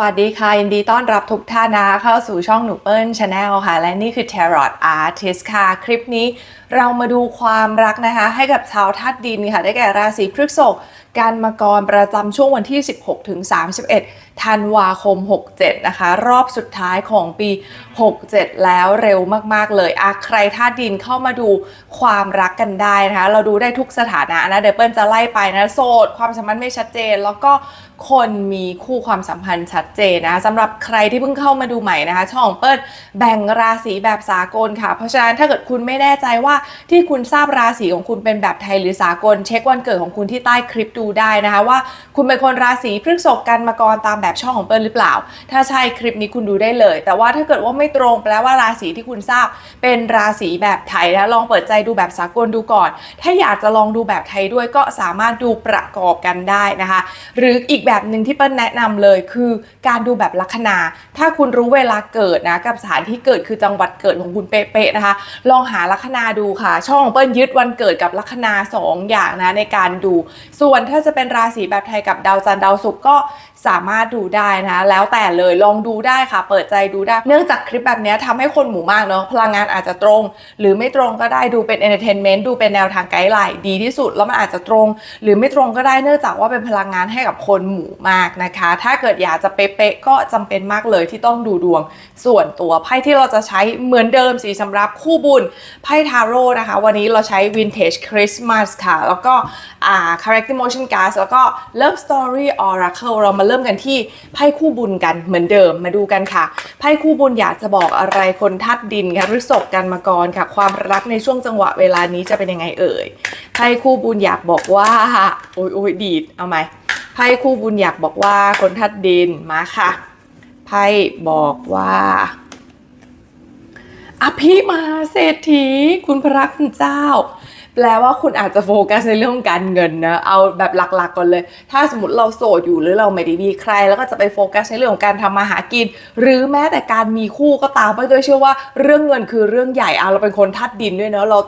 วัสดีค่ะยินดีต้อนรับทุกท่านนะเข้าสู่ช่องหนูเปิลชาแนลค่ะ และนี่คือ Tarot Artist ค่ะ คลิปนี้เรามาดูความรักนะคะ ให้กับชาวธาตุดินค่ะ ได้แก่ราศีพฤษภการมกรประจำช่วงวันที่ 16ถึง31 ธันวาคม 67 นะคะ รอบสุดท้ายของปี 67 แล้วเร็วมาก ๆ เลยอะใครธาดินเข้ามาดูความรักกันได้นะคะ เราดูได้ทุกสถานะนะ เดี๋ยวเปิ้ลจะไล่ไปนะ โสด ความสัมพันธ์ไม่ชัดเจน แล้วก็คนมีคู่ความสัมพันธ์ชัดเจนนะสำหรับใครที่เพิ่งเข้ามาดูใหม่นะคะ ช่องเปิ้ลแบ่งราศีแบบสากลค่ะ เพราะฉะนั้นถ้าเกิดคุณไม่แน่ใจว่าที่คุณทราบราศีของคุณเป็นแบบไทยหรือสากล เช็ควันเกิดของคุณที่ใต้คลิปดูได้นะคะว่า คุณเป็นคนราศีพฤษภกันมากรตามแบบช่องของเปิ้ลหรือเปล่า ถ้าใช่คลิปนี้คุณดูได้เลย แต่ว่าถ้าเกิดว่าไม่ตรงแปลว่าราศีที่คุณทราบ เป็นราศีแบบไทยนะลองเปิดใจดูแบบสากลดูก่อน ถ้าอยากจะลองดูแบบไทยด้วยก็สามารถดูประกอบกันได้นะคะ หรืออีกแบบหนึ่งที่เปิ้ลแนะนำเลยคือการดูแบบลัคนา ถ้าคุณรู้เวลาเกิดนะกับสถานที่เกิดคือจังหวัดเกิดของคุณเป๊ะๆนะคะ ลองหาลัคนาดูค่ะ ช่องของเปิ้ลยึดวันเกิดกับลัคนาสองอย่างนะในการดู ส่วนถ้าจะเป็นราศีแบบไทยกับดาวจันทร์ดาวศุกร์ก็ สามารถดูได้นะ แล้วแต่เลยลองดูได้ค่ะ เปิดใจดูได้ เนื่องจากคลิปแบบนี้ทำให้คนหมู่มากเนาะพลังงานอาจจะตรง หรือไม่ตรงก็ได้ดูเป็นเอนเตอร์เทนเมนต์ดูเป็นแนวทางไกด์ไลน์ดีที่สุด แล้วมันอาจจะตรง หรือไม่ตรงก็ได้เนื่องจากว่าเป็นพลังงานให้กับคนหมู่มากนะคะ ถ้าเกิดอยากจะเป๊ะๆก็จำเป็นมากเลยที่ต้องดูดวง ส่วนตัวไพ่ที่เราจะใช้เหมือนเดิมสีสำหรับคู่บุญไพ่ทาโร่นะคะ วันนี้เราใช้ Vintage Christmas ค่ะแล้วก็อ่า Character Motion Cards แล้วก็ Love Story Oracle เรามาเริ่มกันที่ไพ่คู่บุญกันเหมือนเดิมมาดูกันค่ะไพ่คู่บุญอยากจะบอกอะไรคนทัดดินค่ะพฤษภกันมากรค่ะ ความรักในช่วงจังหวะเวลานี้จะเป็นยังไงเอ่ยไพ่คู่บุญอยากบอกว่าโอ้ยโอ้ยดีดเอาไหมไพ่คู่บุญอยากบอกว่าคนทัดดินมาค่ะไพ่บอกว่าอภิมาเศรษฐี คุณพระคุณเจ้า แปลว่าคุณอาจจะโฟกัสในเรื่องของการเงินนะเอาแบบหลักๆก่อนเลย ถ้าสมมติเราโสดอยู่หรือเราไม่ได้มีใคร แล้วก็จะไปโฟกัสในเรื่องของการทำมาหากิน หรือแม้แต่การมีคู่ก็ตามไปด้วยเชื่อว่าเรื่องเงินคือเรื่องใหญ่เอาเราเป็นคนทัดดินด้วยเนาะเรา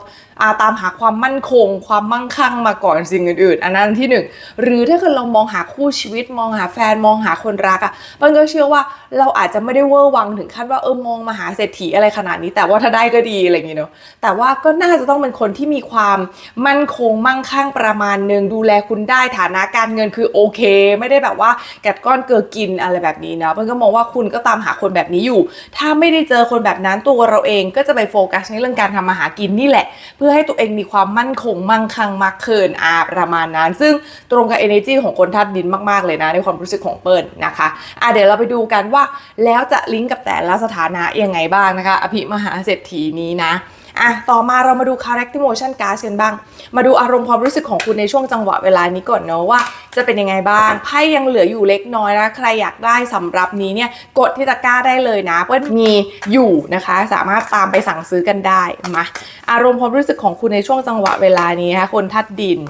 ตามหาความมั่นคง ความมั่งคั่งมาก่อนสิ่งอื่นๆ อันนั้นที่หนึ่งหรือถ้าเกิดเรามองหาคู่ชีวิต มองหาแฟนมองหาคนรักอะ่ะมันก็เชื่อว่าเราอาจจะไม่ได้เวอร์วังถึงขั้นว่าเออมองมาหาเศรษฐีอะไรขนาดนี้ แต่ว่าถ้าได้ก็ดีอะไรอย่างเงี้ยเนาะแต่ว่าก็น่าจะต้องเป็นคนที่มีความมั่นคงมั่งคั่งประมาณหนึ่งดูแลคุณได้ฐานะการเงินคือโอเค ไม่ได้แบบว่ากัดก้อนเกลือกินอะไรแบบนี้นะมันก็มองว่าคุณก็ตามหาคนแบบนี้อยู่ ถ้าไม่ได้เจอคนแบบนั้นตัวเราเองก็จะไปโฟกัสในเรื่องการทำมาหากินนี่แหละ เพื่อให้ตัวเองมีความมั่นคงมั่งคั่งมากขึ้นอาประมาณนั้น ซึ่งตรงกับ energy ของคนธาตุดินมากๆเลยนะ ในความรู้สึกของเปิ้ลนะคะอะเดี๋ยวเราไปดูกันว่าแล้วจะลิงก์กับแต่ละสถานะยังไงบ้างนะคะ อภิมหาเศรษฐีนี้นะ อะต่อมาเรามาดู character motion card กันบ้าง มาดูอารมณ์ความรู้สึกของคุณในช่วงจังหวะเวลานี้ก่อนเนาะว่าจะเป็นยังไงบ้างไพ่ยังเหลืออยู่เล็กน้อยนะใครอยากได้สำหรับนี้เนี่ยกดที่ตะกร้าได้เลยนะเพื่อนมีอยู่นะคะ สามารถตามไปสั่งซื้อกันได้มาอารมณ์ความรู้สึกของคุณในช่วงจังหวะเวลานี้นะคะคนทัดดิน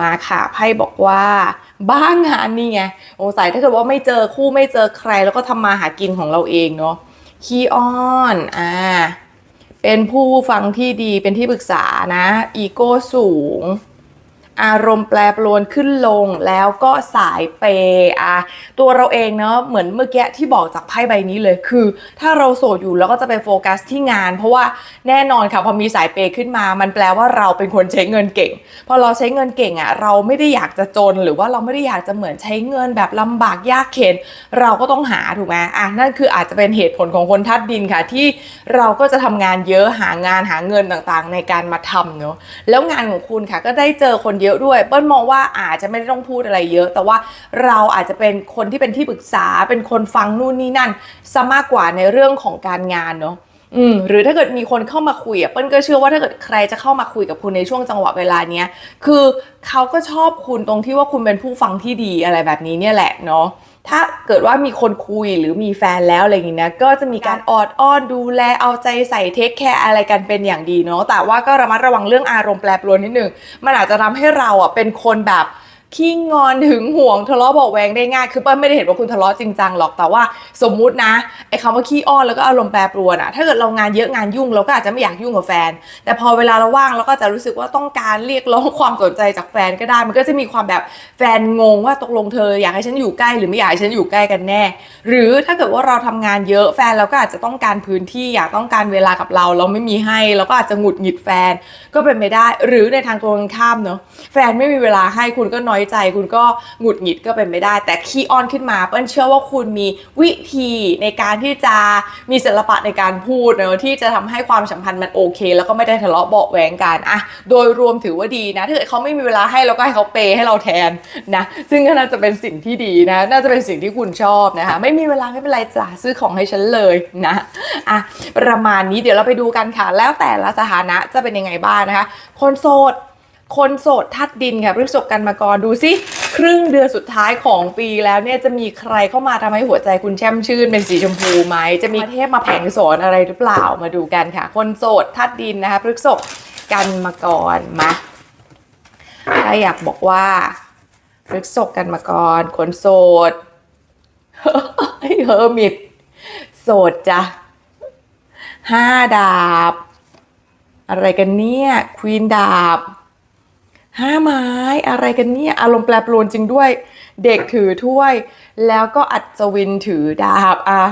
มาค่ะไพ่บอกว่าบ้างงานนี่ไงโอ้ใส่ถ้าเกิดว่าไม่เจอคู่ไม่เจอใคร แล้วก็ทำมาหากินของเราเองเนาะคีออนอ่า เป็นผู้ฟังที่ดีเป็นที่ปรึกษานะ อีโก้สูง อารมณ์แปรปรวนขึ้นลงแล้วก็สายเปย์อะตัวเราเองเนาะเหมือนเมื่อกี้ที่บอกจากไพ่ใบนี้เลยคือ ถ้าเราโสดอยู่แล้วก็จะไปโฟกัสที่งาน เพราะว่าแน่นอนค่ะพอมีสายเปย์ขึ้นมา มันแปลว่าเราเป็นคนใช้เงินเก่ง พอเราใช้เงินเก่งอะเราไม่ได้อยากจะจน หรือว่าเราไม่ได้อยากจะเหมือนใช้เงินแบบลำบากยากเข็นเราก็ต้องหาถูกไหมอะนั่นคืออาจจะเป็นเหตุผลของคนทัดดินค่ะ ที่เราก็จะทำงานเยอะหางานหาเงินต่างๆ ในการมาทำเนาะแล้วงานของคุณค่ะก็ได้เจอคนเยอะด้วย เปิ้ลมองว่าอาจจะไม่ได้ต้องพูดอะไรเยอะ แต่ว่าเราอาจจะเป็นคนที่เป็นที่ปรึกษาเป็นคนฟังนู่นนี่นั่นซะมากกว่าในเรื่องของการงานเนาะ อืมหรือถ้าเกิดมีคนเข้ามาคุยอะเปิ้ลก็เชื่อว่าถ้าเกิดใครจะเข้ามาคุยกับคุณในช่วงจังหวะเวลาเนี้ยคือเขาก็ชอบคุณตรงที่ว่าคุณเป็นผู้ฟังที่ดีอะไรแบบนี้เนี่ยแหละเนาะถ้าเกิดว่ามีคนคุยหรือมีแฟนแล้วอะไรอย่างนี้นะก็จะมีการออดอ้อนดูแลเอาใจใส่เทคแคร์อะไรกันเป็นอย่างดีเนาะแต่ว่าก็ระมัดระวังเรื่องอารมณ์แปรปรวนนิดนึงมันอาจจะทำให้เราอะเป็นคนแบบ ขี้งอนถึงห่วงทะเลาะเบาแวงได้ง่ายคือเปิ้ลไม่ได้เห็นว่าคุณทะเลาะจริงจังหรอกแต่ว่าสมมุตินะไอ้คำว่าขี้อ้อนแล้วก็อารมณ์แปรปรวนอะถ้าเกิดเรางานเยอะงานยุ่งเราก็อาจจะไม่อยากยุ่งกับแฟน แต่พอเวลาเราว่างเราก็จะรู้สึกว่าต้องการเรียกร้องความสนใจจากแฟนก็ได้ มันก็จะมีความแบบแฟนงงว่าตกลงเธออยากให้ฉันอยู่ใกล้หรือไม่อยากให้ฉันอยู่ใกล้กันแน่ หรือถ้าเกิดว่าเราทำงานเยอะแฟนเราก็อาจจะต้องการพื้นที่อยากต้องการเวลากับเรา เราไม่มีให้เราก็อาจจะหงุดหงิดแฟนก็เป็นไปได้ หรือในทางตรงกันข้ามเนาะแฟนไม่มีเวลาให้คุณก็น้อยใจ คุณก็หงุดหงิดก็เป็นไปได้ แต่ขี้อ้อนขึ้นมา เปิ้ลเชื่อว่าคุณมีวิธีในการที่จะมีศิลปะในการพูดเนอะที่จะทำให้ความสัมพันธ์มันโอเค แล้วก็ไม่ได้ทะเลาะเบาะแหวงกันอะโดยรวมถือว่าดีนะถ้าเกิดเขาไม่มีเวลาให้เราก็ให้เขาเปย์ให้เราแทนนะซึ่งก็น่าจะเป็นสิ่งที่ดีนะ น่าจะเป็นสิ่งที่คุณชอบนะคะไม่มีเวลาไม่เป็นไรจ้ะซื้อของให้ฉันเลยนะอะประมาณนี้เดี๋ยวเราไปดูกันค่ะ แล้วแต่ละสถานะจะเป็นยังไงบ้างนะคะ คนโสด คนโสดทัดดินค่ะพฤษภกันมาก่อนดูสิครึ่งเดือนสุดท้ายของปีแล้วเนี่ยจะมีใครเข้ามาทำให้หัวใจคุณแช่มชื่นเป็นสีชมพูไหมจะมีเทพมาแผงสอนอะไรหรือเปล่ามาดูกันค่ะ คนโสดทัดดินนะคะพฤษภกันมาก่อนมาถ้าอยากบอกว่าพฤษภกันมาก่อนคนโสดเฮอร์มิตโสดจ้ะห้าดาบ อะไรกันเนี่ยควีนดาบ ห้าไม้อะไรกันเนี่ยอารมณ์แปรปรวนจริงด้วย เด็กถือถ้วย แล้วก็อัศวินถือดาบอะ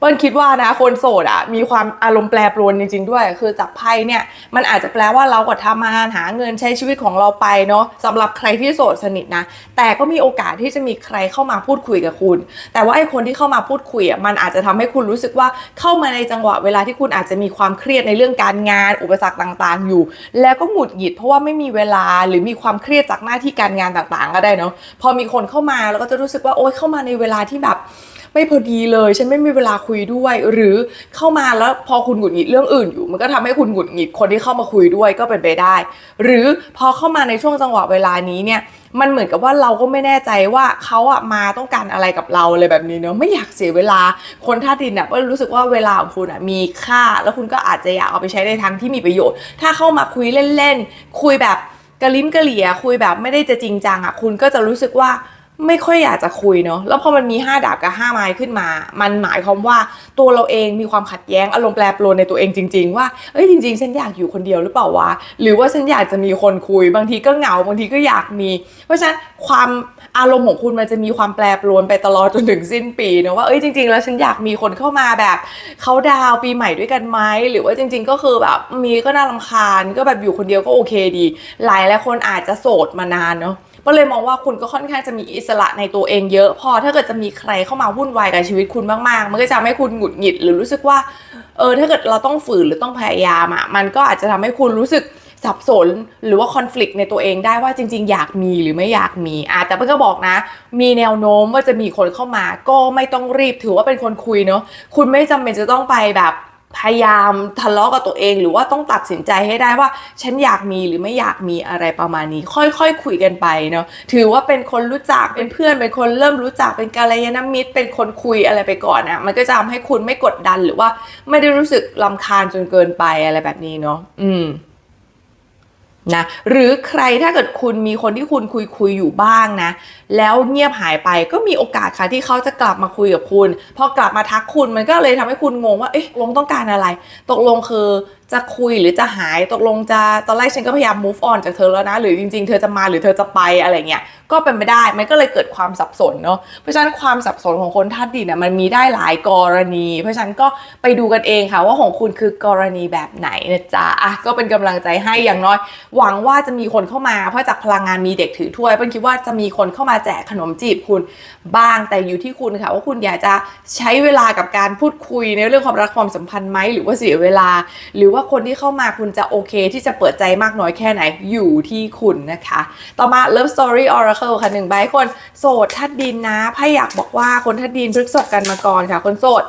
เปิ้ลคิดว่านะคนโสดอะมีความอารมณ์แปรปรวนจริง ๆ ด้วย คือจากไพ่เนี่ยมันอาจจะแปลว่าเราก็ทำงานหาเงินใช้ชีวิตของเราไปเนาะสำหรับใครที่โสดสนิทนะ แต่ก็มีโอกาสที่จะมีใครเข้ามาพูดคุยกับคุณ แต่ว่าไอ้คนที่เข้ามาพูดคุยอะมันอาจจะทำให้คุณรู้สึกว่าเข้ามาในจังหวะเวลาที่คุณอาจจะมีความเครียดในเรื่องการงาน อุปสรรคต่างๆ อยู่ แล้วก็หงุดหงิดเพราะว่าไม่มีเวลาหรือมีความเครียดจากหน้าที่การงานต่างๆ ก็ได้เนาะพอมีคนเข้ามาแล้วก็จะรู้สึกว่าโอ๊ยเข้ามาในเวลาที่แบบ ไม่พอดีเลย ฉันไม่มีเวลาคุยด้วย หรือเข้ามาแล้วพอคุณหงุดหงิดเรื่องอื่นอยู่ มันก็ทำให้คุณหงุดหงิดคนที่เข้ามาคุยด้วยก็เป็นไปได้ หรือพอเข้ามาในช่วงจังหวะเวลานี้เนี่ยมันเหมือนกับว่าเราก็ไม่แน่ใจว่าเขาอะมาต้องการอะไรกับเราอะไรแบบนี้เนาะไม่อยากเสียเวลาคนท่าดินอะก็รู้สึกว่าเวลาของคุณอะมีค่า แล้วคุณก็อาจจะอยากเอาไปใช้ในทางที่มีประโยชน์ ถ้าเข้ามาคุยเล่นๆคุยแบบกระลิ้มกระเหลี่ยคุยแบบไม่ได้จะจริงจังอะคุณก็จะรู้สึกว่า ไม่ค่อยอยากจะคุยเนาะแล้วพอมันมี 5 ดาบกับ 5 ไม้ขึ้นมา มันหมายความว่าตัวเราเองมีความขัดแย้งอารมณ์แปรปรวนในตัวเองจริง ๆ ว่าเอ้ยจริง ๆ ฉันอยากอยู่คนเดียวหรือเปล่าวะหรือว่าฉันอยากจะมีคนคุย บางทีก็เหงาบางทีก็อยากมี เพราะฉะนั้นความอารมณ์ของคุณมันจะมีความแปรปรวนไปตลอดจนถึงสิ้นปีเนาะว่าเอ้ยจริง ๆ แล้วฉันอยากมีคนเข้ามาแบบเขาดาวปีใหม่ด้วยกันไหมหรือว่าจริง ๆ ก็คือแบบมีก็น่ารำคาญก็แบบอยู่คนเดียวก็โอเคดี หลายหลายคนอาจจะโสดมานานเนาะ ก็เลยมองว่าคุณก็ค่อนข้างจะมีอิสระในตัวเองเยอะ พอถ้าเกิดจะมีใครเข้ามาวุ่นวายกับชีวิตคุณมากๆ มันก็จะทำให้คุณหงุดหงิดหรือรู้สึกว่าเออถ้าเกิดเราต้องฝืนหรือต้องพยายามอะมันก็อาจจะทำให้คุณรู้สึกสับสนหรือว่าคอน FLICT ในตัวเองได้ว่าจริง ๆ อยากมีหรือไม่อยากมีอะแต่เพื่อนก็บอกนะ มีแนวโน้มว่าจะมีคนเข้ามา ก็ไม่ต้องรีบถือว่าเป็นคนคุยเนาะคุณไม่จำเป็นจะต้องไปแบบ พยายามทะเลาะกับตัวเอง หรือว่าต้องตัดสินใจให้ได้ว่า ฉันอยากมีหรือไม่อยากมีอะไรประมาณนี้ ค่อยๆคคุยกันไปเนาะถือว่าเป็นคนรู้จักเป็นเพื่อนเป็นคนเริ่มรู้จักเป็นกาลยานมิตร เป็นคนคุยอะไรไปก่อนนะมันก็จะทำให้คุณไม่กดดันหรือว่า ไม่ได้รู้สึกลำคาญจนเกินไปอะไรแบบนี้เนาะอืม นะหรือใครถ้าเกิดคุณมีคนที่คุณคุยคุยอยู่บ้างนะ แล้วเงียบหายไปก็มีโอกาสค่ะที่เขาจะกลับมาคุยกับคุณ พอกลับมาทักคุณมันก็เลยทำให้คุณงงว่าเอ๊ะลงต้องการอะไร ตกลงคือ จะคุยหรือจะหายตกลงจะตอนแรกฉันก็พยายาม move on จากเธอแล้วนะ หรือจริงๆ เธอจะมาหรือเธอจะไปอะไรเงี้ยก็เป็นไปได้มันก็เลยเกิดความสับสนเนาะเพราะฉะนั้นความสับสนของคนท่าตุดินเนี่ยมันมีได้หลายกรณี เพราะฉะนั้นก็ไปดูกันเองค่ะว่าของคุณคือกรณีแบบไหนนะจ๊ะอะก็เป็นกำลังใจให้อย่างน้อย หวังว่าจะมีคนเข้ามาเพราะจากพลังงานมีเด็กถือถ้วยเปิ้ลคิดว่าจะมีคนเข้ามาแจกขนมจีบคุณบ้างแต่อยู่ที่คุณค่ะ ว่าคุณอยากจะใช้เวลากับการพูดคุยในเรื่องความรักความสัมพันธ์ไหมหรือว่าเสียเวลาหรือว่า่าคนที่เข้ามาคุณจะโอเค ที่จะเปิดใจมากน้อยแค่ไหนอยู่ที่คุณนะคะ ต่อมา Love Story Oracle ค่ะหนึ่งใบคนโสดทัดดินนะไพ่อยากบอกว่าคนทัดดินพฤกษบกันมาก่อนค่ะ คนโสด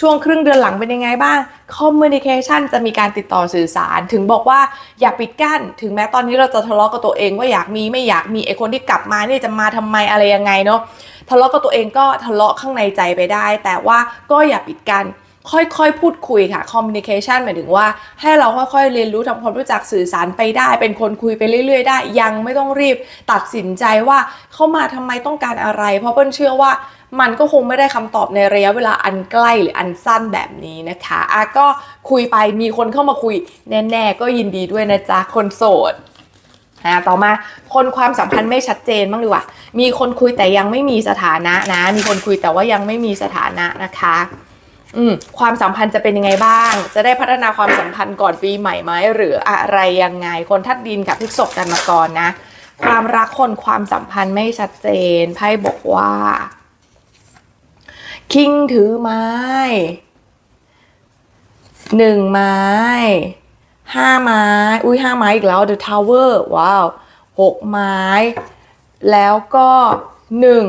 ช่วงครึ่งเดือนหลังเป็นยังไงบ้าง communication จะมีการติดต่อสื่อสาร ถึงบอกว่าอย่าปิดกั้น ถึงแม้ตอนนี้เราจะทะเลาะกับตัวเองว่าอยากมีไม่อยากมีไอคนที่กลับมาเนี่ยจะมาทำไมอะไรยังไงเนาะ ทะเลาะกับตัวเองก็ทะเลาะข้างในใจไปได้ แต่ว่าก็อย่าปิดกั้น ค่อยๆ พูดคุยค่ะ communication หมายถึงว่าให้เราค่อยๆ เรียนรู้ทำความรู้จักสื่อสารไปได้ เป็นคนคุยไปเรื่อย ๆ ได้ ยังไม่ต้องรีบตัดสินใจว่าเข้ามาทำไมต้องการอะไร เพราะเปิ้ลเชื่อว่ามันก็คงไม่ได้คำตอบในระยะเวลาอันใกล้หรืออันสั้นแบบนี้นะคะอะก็คุยไปมีคนเข้ามาคุยแน่ๆ ก็ยินดีด้วยนะจ๊ะคนโสดอ่าต่อมาคนความสัมพันธ์ไม่ชัดเจนบ้างดีกว่า มีคนคุยแต่ยังไม่มีสถานะนะ มีคนคุยแต่ว่ายังไม่มีสถานะนะคะ อืมความสัมพันธ์จะเป็นยังไงบ้าง จะได้พัฒนาความสัมพันธ์ก่อนปีใหม่ไหมหรืออะไรยังไง คนทัดดินกับพฤกษบกันมาก่อนนะ ความรักคนความสัมพันธ์ไม่ชัดเจนไพ่บอกว่า คิงถือไม้หนึ่งไม้ห้าไม้ อุ้ยห้าไม้อีกแล้ว The Tower ว้าวหกไม้ แล้วก็หนึ่ง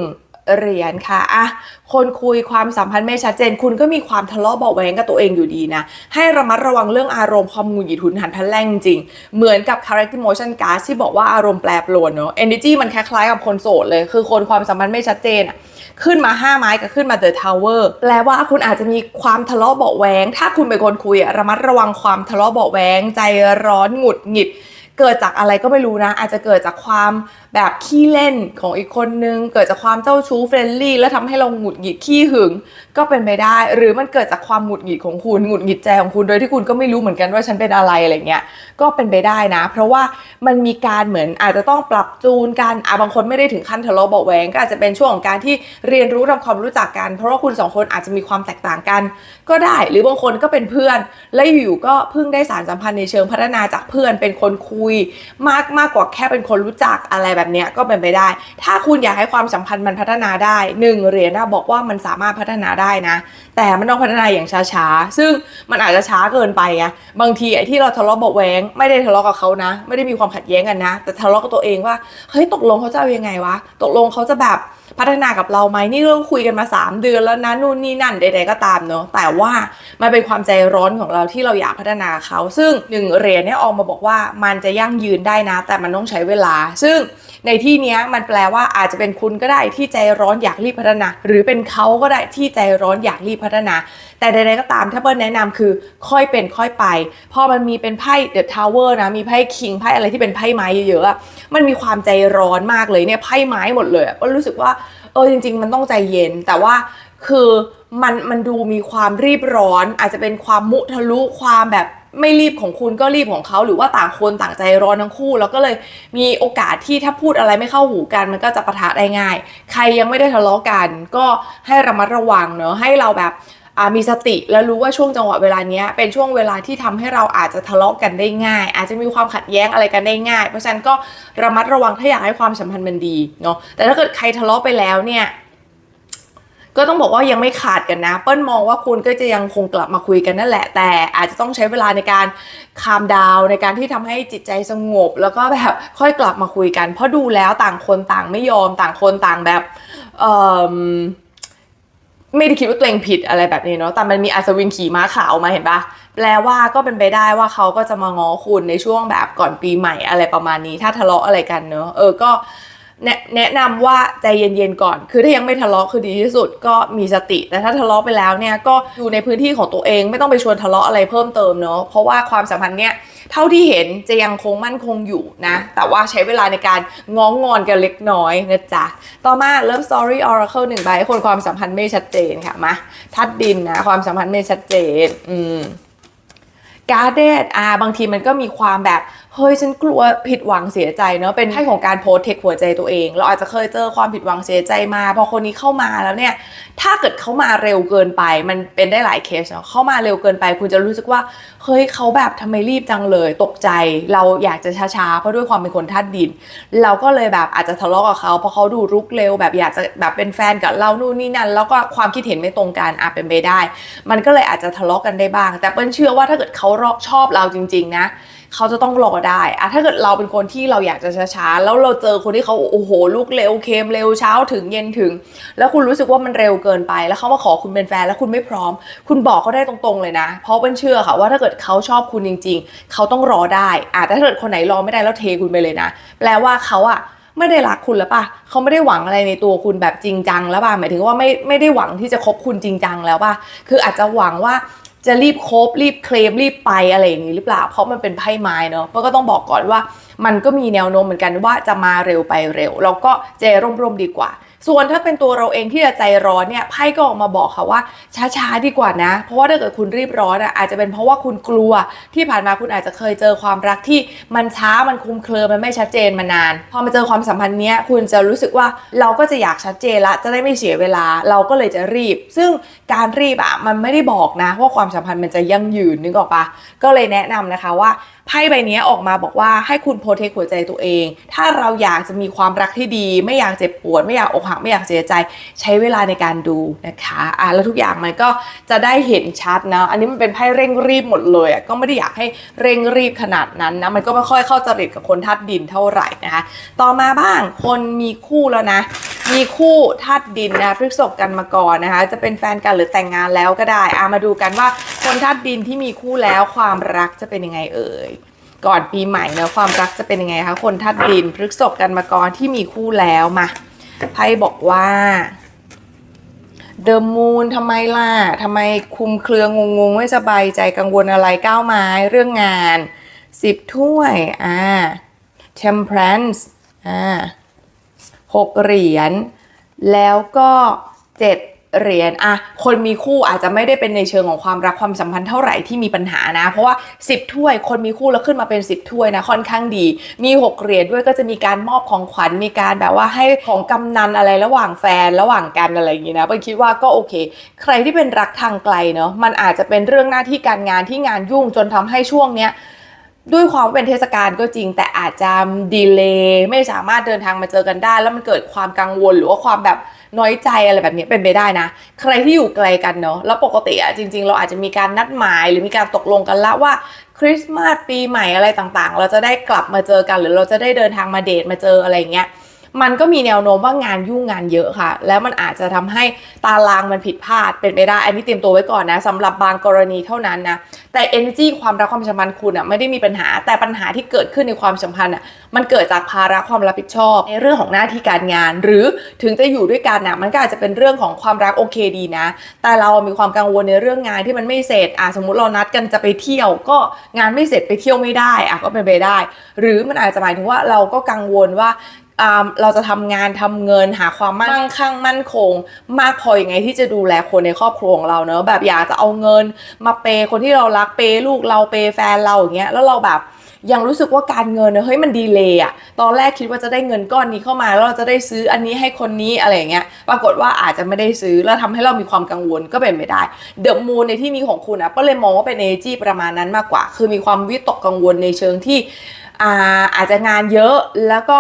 เหรียญค่ะอะคนคุยความสัมพันธ์ไม่ชัดเจน คุณก็มีความทะเลาะเบาะแวงกับตัวเองอยู่ดีนะ ให้ระมัดระวังเรื่องอารมณ์ความหงุดหงิดหุนหันพลันแรงจริง เหมือนกับ character motion card ที่บอกว่าอารมณ์แปรปรวนเนอะ energy มันคล้ายๆกับคนโสดเลย คือคนความสัมพันธ์ไม่ชัดเจนอะขึ้นมา 5 ไม้กับขึ้นมา The Tower แปลว่าคุณอาจจะมีความทะเลาะเบาะแวง ถ้าคุณเป็นคนคุยอะระมัดระวังความทะเลาะเบาะแวง ใจร้อนหงุดหงิด เกิดจากอะไรก็ไม่รู้นะ อาจจะเกิดจากความ แบบขี้เล่นของอีกคนนึง เกิดจากความเจ้าชู้เฟรนลี่ แล้วทำให้เราหงุดหงิดขี้หึงก็เป็นไปได้ หรือมันเกิดจากความหงุดหงิดของคุณหงุดหงิดใจของคุณโดยที่คุณก็ไม่รู้เหมือนกันว่าฉันเป็นอะไรอะไรเงี้ยก็เป็นไปได้นะ เพราะว่ามันมีการเหมือนอาจจะต้องปรับจูนกันอะบางคนไม่ได้ถึงขั้นทะเลาะเบาะแวงก็อาจจะเป็นช่วงของการที่เรียนรู้ทำความรู้จักกัน เพราะว่าคุณสองคนอาจจะมีความแตกต่างกัน ก็ได้หรือบางคนก็เป็นเพื่อน และอยู่ก็เพิ่งได้สารสัมพันธ์ในเชิงพัฒนาจากเพื่อนเป็นคนคุย มากมากกว่าแค่เป็นคนรู้จักอะไรแบบเนี้ยก็เป็นไปได้ ถ้าคุณอยากให้ความสัมพันธ์มันพัฒนาได้หนึ่งเหรียญนะบอกว่ามันสามารถพัฒนาได้นะ แต่มันต้องพัฒนาอย่างช้าๆ ซึ่งมันอาจจะช้าเกินไปไงบางทีไอ้ที่เราทะเลาะเบาะแว้งไม่ได้ทะเลาะกับเขานะ ไม่ได้มีความขัดแย้งกันนะ แต่ทะเลาะกับตัวเองว่าเฮ้ยตกลงเขาจะเอายังไงวะตกลงเขาจะแบบพัฒนากับเราไหมนี่เรื่องคุยกันมา 3 เดือนแล้วนะนู่นนี่นั่นใดๆก็ตามเนาะแต่ว่ามันเป็นความใจร้อนของเราที่เราอยากพัฒนาเขา ซึ่งหนึ่งเหรียญเนี่ยออกมาบอกว่ามันจะยั่งยืนได้นะ แต่มันต้องใช้เวลา ซึ่ง ในที่นี้มันแปลว่าอาจจะเป็นคุณก็ได้ที่ใจร้อนอยากรีบพัฒนา หรือเป็นเขาก็ได้ที่ใจร้อนอยากรีบพัฒนา แต่ใดๆก็ตามถ้าเปิ้ลแนะนำคือค่อยเป็นค่อยไป พอมันมีเป็นไพ่เดอะทาวเวอร์นะมีไพ่คิงไพ่อะไรที่เป็นไพ่ไม้เยอะๆมันมีความใจร้อนมากเลยเนี่ยไพ่ไม้หมดเลยอะเปิ้ลรู้สึกว่าเออจริง ๆ มันต้องใจเย็นแต่ว่าคือมันมันดูมีความรีบร้อน อาจจะเป็นความมุทะลุความแบบ ไม่รีบของคุณก็รีบของเขาหรือว่าต่างคนต่างใจร้อนทั้งคู่ แล้วก็เลยมีโอกาสที่ถ้าพูดอะไรไม่เข้าหูกัน มันก็จะปะทะได้ง่าย ใครยังไม่ได้ทะเลาะกัน ก็ให้ระมัดระวังเนอะให้เราแบบมีสติแล้วรู้ว่าช่วงจังหวะเวลานี้เป็นช่วงเวลาที่ทำให้เราอาจจะทะเลาะกันได้ง่าย อาจจะมีความขัดแย้งอะไรกันได้ง่าย เพราะฉะนั้นก็ระมัดระวังถ้าอยากให้ความสัมพันธ์มันดีเนาะแต่ถ้าเกิดใครทะเลาะไปแล้วเนี่ย ก็ต้องบอกว่ายังไม่ขาดกันนะ เปิ้ลมองว่าคุณก็จะยังคงกลับมาคุยกันนั่นแหละ แต่อาจจะต้องใช้เวลาในการคามดาวในการที่ทำให้จิตใจสงบ แล้วก็แบบค่อยกลับมาคุยกัน เพราะดูแล้วต่างคนต่างไม่ยอมต่างคนต่างแบบไม่ได้คิดว่าตัวเองผิดอะไรแบบนี้เนาะแต่มันมีอัศวินขี่ม้าขาวมาเห็นปะแปลว่าก็เป็นไปได้ว่าเขาก็จะมาง้อคุณในช่วงแบบก่อนปีใหม่อะไรประมาณนี้ ถ้าทะเลาะอะไรกันเนาะเออก็ แนะนะนำว่าใจเย็นๆก่อน คือถ้ายังไม่ทะเลาะคือดีที่สุดก็มีสติ แต่ถ้าทะเลาะไปแล้วเนี่ยก็อยู่ในพื้นที่ของตัวเองไม่ต้องไปชวนทะเลาะอะไรเพิ่มเติมเนาะเพราะว่าความสัมพันธ์เนี่ยเท่าที่เห็นจะยังคงมั่นคงอยู่นะ แต่ว่าใช้เวลาในการง้องงอนกันเล็กน้อยนะจ๊ะ ต่อมาเริ่ม story oracle หนึ่งใบให้คนความสัมพันธ์ไม่ชัดเจนค่ะมาทัดดินนะความสัมพันธ์ไม่ชัดเจน อืมการ์เดดอ่าบางทีมันก็มีความแบบ เฮ้ยฉันกลัวผิดหวังเสียใจเนอะเป็นให้ของการโพสเทคหัวใจตัวเอง เราอาจจะเคยเจอความผิดหวังเสียใจมา พอคนนี้เข้ามาแล้วเนี่ย ถ้าเกิดเขามาเร็วเกินไป มันเป็นได้หลายเคสเนาะเข้ามาเร็วเกินไป คุณจะรู้สึกว่าเฮ้ยเขาแบบทำไมรีบจังเลย ตกใจเราอยากจะช้าๆเพราะด้วยความเป็นคนธาตุดิน เราก็เลยแบบอาจจะทะเลาะกับเขาเพราะเขาดูรุกเร็ว แบบอยากจะแบบเป็นแฟนกับเรานู่นนี่นั่น แล้วก็ความคิดเห็นไม่ตรงกันอาจเป็นไปได้ มันก็เลยอาจจะทะเลาะกันได้บ้าง แต่เปิ้ลเชื่อว่าถ้าเกิดเขาชอบเราจริง ๆ นะ เขาจะต้องรอได้อะถ้าเกิดเราเป็นคนที่เราอยากจะช้าๆแล้วเราเจอคนที่เขาโอ้โหลุกเร็วเคมเร็วเช้าถึงเย็นถึง แล้วคุณรู้สึกว่ามันเร็วเกินไป แล้วเขามาขอคุณเป็นแฟนแล้วคุณไม่พร้อม คุณบอกเขาได้ตรงๆเลยนะ เพราะเป็นเชื่อค่ะว่าถ้าเกิดเขาชอบคุณจริง ๆ เขาต้องรอได้อะแต่ถ้าเกิดคนไหนรอไม่ได้แล้วเทคุณไปเลยนะ แปลว่าเขาอะไม่ได้รักคุณแล้วป่ะ เขาไม่ได้หวังอะไรในตัวคุณแบบจริงจังแล้วป่ะ หมายถึงว่าไม่ไม่ได้หวังที่จะคบคุณจริงจังแล้วป่ะ คืออาจจะหวังว่า จะรีบโคบรีบเคลมรีบไปอะไรอย่างนี้หรือเปล่า เพราะมันเป็นไพ่ไม้เนอะเพราะก็ต้องบอกก่อนว่า มันก็มีแนวโน้มเหมือนกันว่าจะมาเร็วไปเร็วเราก็ใจร่มๆดีกว่า ส่วนถ้าเป็นตัวเราเองที่จะใจร้อนเนี่ยไพ่ก็ออกมาบอกค่ะว่าช้าๆดีกว่านะ เพราะว่าถ้าเกิดคุณรีบร้อนอะอาจจะเป็นเพราะว่าคุณกลัวที่ผ่านมาคุณอาจจะเคยเจอความรักที่มันช้ามันคลุมเครือมันไม่ชัดเจนมานาน พอมาเจอความสัมพันธ์เนี้ยคุณจะรู้สึกว่าเราก็จะอยากชัดเจนละจะได้ไม่เสียเวลาเราก็เลยจะรีบ ซึ่งการรีบอะมันไม่ได้บอกนะ ว่าความสัมพันธ์มันจะยั่งยืนนึกออกปะก็เลยแนะนำนะคะว่าไพ่ใบนี้ออกมาบอกว่าให้คุณโปรเทคหัวใจตัวเอง ถ้าเราอยากจะมีความรักที่ดี ไม่อยากเจ็บปวดไม่อยากอกหักไม่อยากเสียใจใช้เวลาในการดูนะคะอะแล้วทุกอย่างมันก็จะได้เห็นชัดนะอันนี้มันเป็นไพ่เร่งรีบหมดเลยอะก็ไม่ได้อยากให้เร่งรีบขนาดนั้นนะมันก็ไม่ค่อยเข้าจริตกับคนธาตุดินเท่าไหร่นะคะ ต่อมาบ้างคนมีคู่แล้วนะ มีคู่ธาตุดินนะพฤกษบกันมาก่อนนะคะ จะเป็นแฟนกันหรือแต่งงานแล้วก็ได้อามาดูกันว่าคนธาตุดินที่มีคู่แล้วความรักจะเป็นยังไงเอ่ยก่อนปีใหม่เนะความรักจะเป็นยังไงคะคนธาตุดินพฤกษบกันมาก่อนที่มีคู่แล้วมา ไพ่บอกว่าเดอะมูนทำไมล่ะทำไมคุมเครืองงงๆไม่สบายใจกังวลอะไรก้าวไม้เรื่องงานสิบถ้วยอ่า temperance อ่าหกเหรียญแล้วก็เจ็ด เหรียญอะคนมีคู่อาจจะไม่ได้เป็นในเชิงของความรักความสัมพันธ์เท่าไหร่ที่มีปัญหานะ เพราะว่า 10 ถ้วยคนมีคู่แล้วขึ้นมาเป็น 10 ถ้วยนะค่อนข้างดี มี 6 เหรียญด้วยก็จะมีการมอบของขวัญมีการแบบว่าให้ของกำนันอะไรระหว่างแฟนระหว่างกันอะไรอย่างงี้นะเปิ้ลคิดว่าก็โอเค ใครที่เป็นรักทางไกลเนาะมันอาจจะเป็นเรื่องหน้าที่การงานที่งานยุ่งจนทำให้ช่วงเนี้ยด้วยความว่าเป็นเทศกาลก็จริง แต่อาจจะดีเลย์ไม่สามารถเดินทางมาเจอกันได้ แล้วมันเกิดความกังวลหรือว่าความแบบ น้อยใจอะไรแบบนี้เป็นไปได้นะ ใครที่อยู่ไกลกันเนาะแล้วปกติอะจริง ๆ เราอาจจะมีการนัดหมาย หรือมีการตกลงกันละว่าคริสต์มาสปีใหม่อะไรต่างๆ เราจะได้กลับมาเจอกัน หรือเราจะได้เดินทางมาเดทมาเจออะไรอย่างเงี้ย มันก็มีแนวโน้มว่างานยุ่งงานเยอะค่ะ แล้วมันอาจจะทำให้ตารางมันผิดพลาดเป็นไปได้ อันนี้เตรียมตัวไว้ก่อนนะสำหรับบางกรณีเท่านั้นนะแต่ energy ความรักความสัมพันธ์คุณอะไม่ได้มีปัญหาแต่ปัญหาที่เกิดขึ้นในความสัมพันธ์อะมันเกิดจากภาระความรับผิดชอบ ในเรื่องของหน้าที่การงาน หรือถึงจะอยู่ด้วยกันน่ะมันก็อาจจะเป็นเรื่องของความรักโอเคดีนะ แต่เรามีความกังวลในเรื่องงานที่มันไม่เสร็จอะสมมุติเรานัดกันจะไปเที่ยว ก็งานไม่เสร็จไปเที่ยวไม่ได้อะก็เป็นไปได้ หรือมันอาจจะหมายถึงว่าเราก็กังวลว่า เราจะทำงานทำเงินหาความมั่งคั่งมั่นคง มากพอยังไงที่จะดูแลคนในครอบครัวของเราเนอะแบบอยากจะเอาเงิน มาเปย์คนที่เรารักเปย์ลูกเราเปย์แฟนเราอย่างเงี้ยแล้วเราแบบยังรู้สึกว่าการเงินเนอะเฮ้ยมันดีเลยอะตอนแรกคิดว่าจะได้เงินก้อนนี้เข้ามาแล้วเราจะได้ซื้ออันนี้ให้คนนี้อะไรอย่างเงี้ย ปรากฏว่าอาจจะไม่ได้ซื้อแล้วทำให้เรามีความกังวลก็เป็นไม่ได้ เดอะมูนในที่นี้ของคุณอะก็เลยมองว่าเป็นเอจีประมาณนั้นมากกว่า คือมีความวิตกกังวลในเชิงที่อ่าอาจจะงานเยอะแล้วก็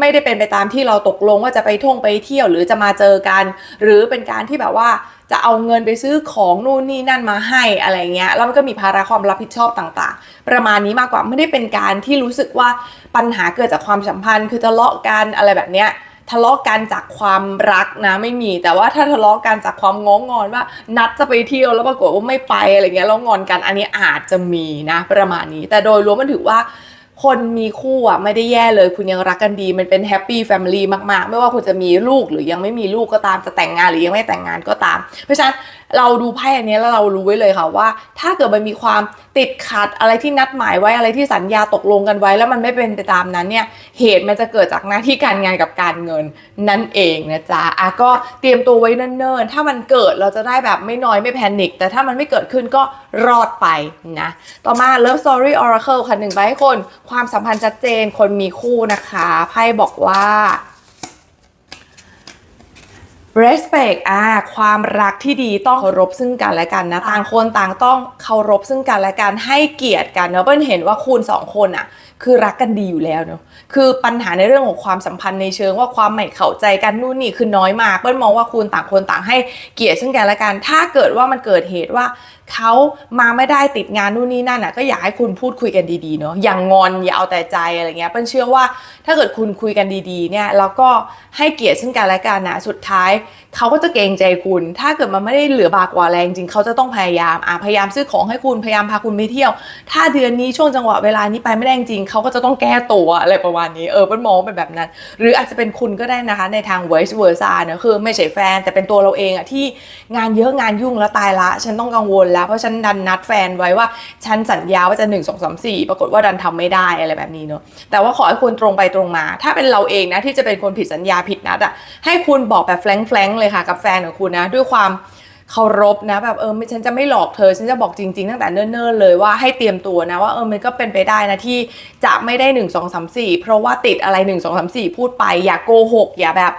ไม่ได้เป็นไปตามที่เราตกลงว่าจะไปท่องไปเที่ยวหรือจะมาเจอกัน หรือเป็นการที่แบบว่าจะเอาเงินไปซื้อของนู่นนี่นั่นมาให้อะไรเงี้ยแล้วมันก็มีภาระความรับผิดชอบต่างๆ ประมาณนี้มากกว่าไม่ได้เป็นการที่รู้สึกว่าปัญหาเกิดจากความสัมพันธ์ คือทะเลาะกันอะไรแบบเนี้ยทะเลาะกันจากความรักนะไม่มี แต่ว่าถ้าทะเลาะกันจากความง้องงอนว่า นัดจะไปเที่ยวแล้วปรากฏว่าไม่ไปอะไรเงี้ยแล้วงอนกันอันนี้อาจจะมีนะประมาณนี้ แต่โดยรวมมันถือว่า คนมีคู่อะไม่ได้แย่เลย คุณยังรักกันดี มันเป็นแฮปปี้แฟมิลี่มากๆ ไม่ว่าคุณจะมีลูกหรือยังไม่มีลูกก็ตามจะแต่งงานหรือยังไม่แต่งงานก็ตาม เพราะฉะนั้น เราดูไพ่อันนี้แล้วเรารู้ไว้เลยค่ะว่า ถ้าเกิดมันมีความติดขัดอะไรที่นัดหมายไว้อะไรที่สัญญาตกลงกันไว้ แล้วมันไม่เป็นไปตามนั้นเนี่ยเหตุมันจะเกิดจากหน้าที่การงานกับการเงินนั่นเองนะจ๊ะอะก็เตรียมตัวไว้เนิ่นๆถ้ามันเกิดเราจะได้แบบไม่น้อยไม่แพนิคแต่ถ้ามันไม่เกิดขึ้นก็รอดไปนะต่อมา Love Story Oracle ค่ะหนึ่งใบให้คน ความสัมพันธ์ชัดเจนคนมีคู่นะคะไพ่บอกว่า respect อ่าความรักที่ดีต้องเคารพซึ่งกันและกันนะต่างคนต่างต้องเคารพซึ่งกันและกันให้เกียรติกันเนอะเปิ้ลเห็นว่าคุณสองคนอะคือรักกันดีอยู่แล้วเนอะคือปัญหาในเรื่องของความสัมพันธ์ในเชิงว่าความไม่เข้าใจกันนู่นนี่คือน้อยมากเปิ้ลมองว่าคุณต่างคนต่างให้เกียรติซึ่งกันและกันถ้าเกิดว่ามันเกิดเหตุว่าเขามาไม่ได้ติดงานนู่นนี่นั่นอะก็อยากให้คุณพูดคุยกันดีๆเนาะอย่างงอนอย่าเอาแต่ใจอะไรเงี้ยเปิ้ลเชื่อว่าถ้าเกิดคุณคุยกันดีๆเนี่ยแล้วก็ให้เกียรติซึ่งกันและกันนะสุดท้ายเขาก็จะเกรงใจคุณ ถ้าเกิดมันไม่ได้เหลือบากกว่าแรงจริงเขาจะต้องพยายามอะพยายามซื้อของให้คุณพยายามพาคุณไปเที่ยว ถ้าเดือนนี้ช่วงจังหวะเวลานี้ไปไม่ได้จริงเขาก็จะต้องแก้ตัวอะไรประมาณนี้เออเป็นมองเป็นแบบนั้น หรืออาจจะเป็นคุณก็ได้นะคะในทาง vice versa เนอะคือไม่ใช่แฟนแต่เป็นตัวเราเองอะที่งานเยอะงานยุ่งแล้วตายละ ฉันต้องกังวลแล้ว เพราะฉันดันนัดแฟนไว้ว่า ฉันสัญญาว่าจะ1 2 3 4 ปรากฏว่าดันทำไม่ได้อะไรแบบนี้เนอะแต่ว่าขอให้คุณตรงไปตรงมา ถ้าเป็นเราเองนะที่จะเป็นคนผิดสัญญาผิดนัดอะให้คุณบอกแบบแฟลงๆเลยค่ะกับแฟนของคุณนะ ด้วยความเคารพนะแบบเออฉันจะไม่หลอกเธอ ฉันจะบอกจริงๆตั้งแต่เนิ่นๆเลยว่าให้เตรียมตัวนะว่าเออมันก็เป็นไปได้นะที่จะไม่ได้ 1 2 3 4 เพราะว่าติดอะไร 1 2 3 4 พูดไปอย่าโกหกอย่าแบบ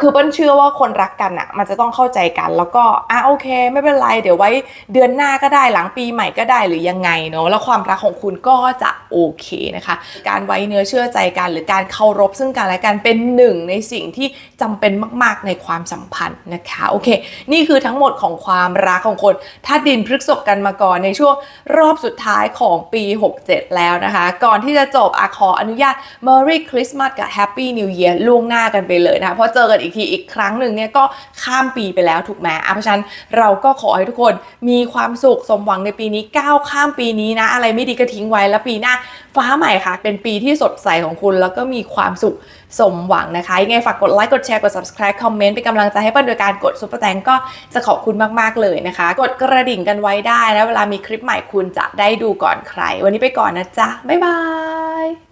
คือเปิ้ลเชื่อว่าคนรักกันอะมันจะต้องเข้าใจกัน แล้วก็อะโอเค ไม่เป็นไร เดี๋ยวไว้เดือนหน้าก็ได้หลังปีใหม่ก็ได้หรือยังไงเนาะแล้วความรักของคุณก็จะโอเคนะคะ การไว้เนื้อเชื่อใจกัน หรือการเคารพซึ่งกันและกันเป็นหนึ่งในสิ่งที่จำเป็นมาก ๆ ในความสัมพันธ์นะคะโอเค นี่คือทั้งหมดของความรักของคนถ้าดินพฤกษกกันมาก่อนในช่วงรอบสุดท้ายของปี 67 แล้วนะคะ ก่อนที่จะจบอะขออนุญาต Merry Christmas กับ Happy New Year ล่วงหน้ากันไปเลยนะคะเพราะเจอกันอีกทีอีกครั้งหนึ่งเนี่ยก็ข้ามปีไปแล้วถูกไหมอะเพราะฉะนั้นเราก็ขอให้ทุกคนมีความสุขสมหวังในปีนี้ก้าวข้ามปีนี้นะ อะไรไม่ดีก็ทิ้งไว้แล้วปีหน้าฟ้าใหม่ค่ะ เป็นปีที่สดใสของคุณ แล้วก็มีความสุขสมหวังนะคะยังไงฝากกดไลค์กดแชร์กด subscribe คอมเมนต์เป็นกำลังใจให้เปิ้ลโดยการกดซุปเปอร์แตงก็จะขอบคุณมากๆเลยนะคะ กดกระดิ่งกันไว้ได้นะเวลามีคลิปใหม่คุณจะได้ดูก่อนใคร วันนี้ไปก่อนนะจ๊ะบ๊ายบาย